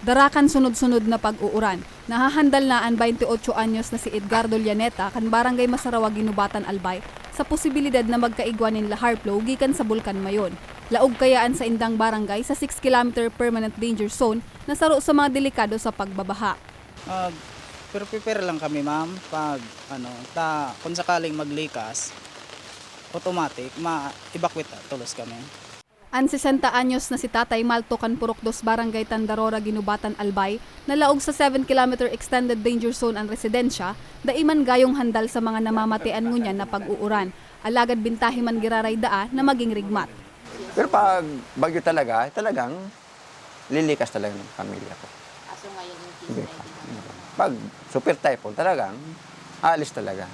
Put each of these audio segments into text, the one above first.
Darakan sunod-sunod na pag-uuran. Nahahandal na ang 28 anyos na si Edgardo Llaneta kan barangay Masarawa Ginubatan Albay sa posibilidad na magkaigwanin lahar flow gikan sa Bulkan Mayon. Laog kayaan sa indang barangay sa 6 km permanent danger zone na saro sa mga delikado sa pagbabaha. Ah, pero prepare lang kami ma'am pag ano ta kung sakaling maglikas automatic ma-evacuate tulos kami. Ang 60 anyos na si Tatay Malto Kanpurok dos Barangay Tandarora Ginubatan Albay na laog sa 7 km extended danger zone ang residensya, daiman gayong handal sa mga namamatian ngunyan na pag-uuran. Alagad bintahi man giraray daa na maging rigmat. Pero pag bagyo talaga, talagang lilikas talaga ng pamilya ko. Kaso ngayon yung. Pag super typhoon, talagang aalis talaga.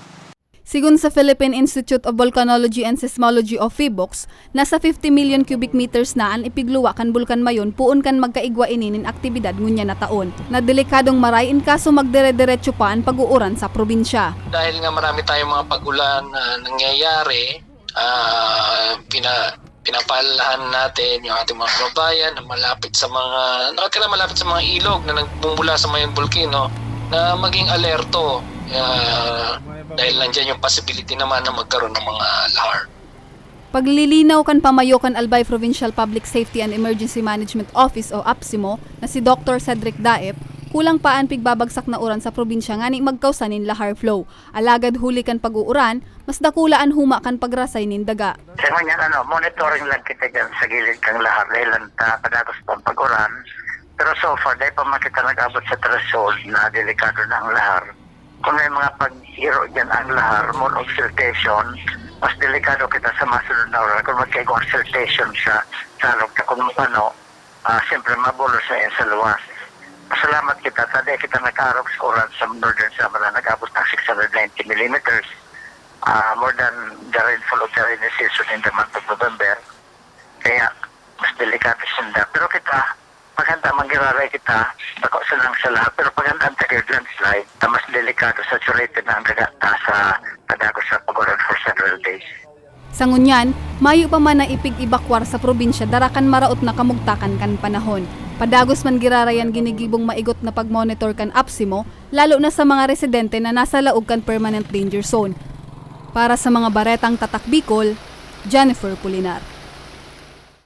Sigun sa Philippine Institute of Volcanology and Seismology of PHIVOLCS, nasa 50 million cubic meters na ang ipigluwa kan Bulkan Mayon puon kan magkaigwa ininin aktibidad ngunya na taon. Na delikadong maray in kaso magdire-diretso pa ang pag-uuran sa probinsya. dahil nga marami tayong mga pagulan na nangyayari, ah, pina, pinapaalalahan natin yung ating mga kababayan na malapit sa mga, nakatira malapit sa mga ilog na nagbumula sa mayon volcano, na maging alerto ah, dahil nandiyan yung possibility naman na magkaroon ng mga lahar. Paglilinaw kan pamayokan Albay Provincial Public Safety and Emergency Management Office o APSIMO na si Dr. Cedric Daep, kulang pa ang pigbabagsak na uran sa probinsya nga ni magkausanin lahar flow. Alagad huli kan pag-uuran, mas dakulaan huma kan pagrasay nin daga. Sa mga ano, monitoring lang kita dyan sa gilid kang lahar dahil lang ta kadagos pang pag-uran. Pero so far, dahil pa man kita nag-abot sa threshold na delikado na ang lahar. Kung may mga pag-hiro dyan ang lahar, moon of siltation, mas delikado kita sa masunod na oras. Kung magkaigong siltation sa na kung ano, ah, siyempre mabulo sa sa luwas. Pasalamat kita, taday kita nag-arog sa oras sa Northern Samara, nag-abot ng 690 millimeters uh, more than the rainfall of the rainy season in the month of November. Kaya, mas delikado sinda. Pero kita, paghanda manggiraray kita, bako sa nang sa lahat. Pero paghanda ang tagay landslide, na mas delikado, saturated na ang dagata sa kadagos sa pagulan for several days. Sa ngunyan, mayo pa man na ipig-ibakwar sa probinsya darakan maraot na kamugtakan kan panahon. Padagos man girarayan ginigibong maigot na pag-monitor kan APSIMO, lalo na sa mga residente na nasa laog kan permanent danger zone. Para sa mga baretang tatak Bicol, Jennifer Pulinar.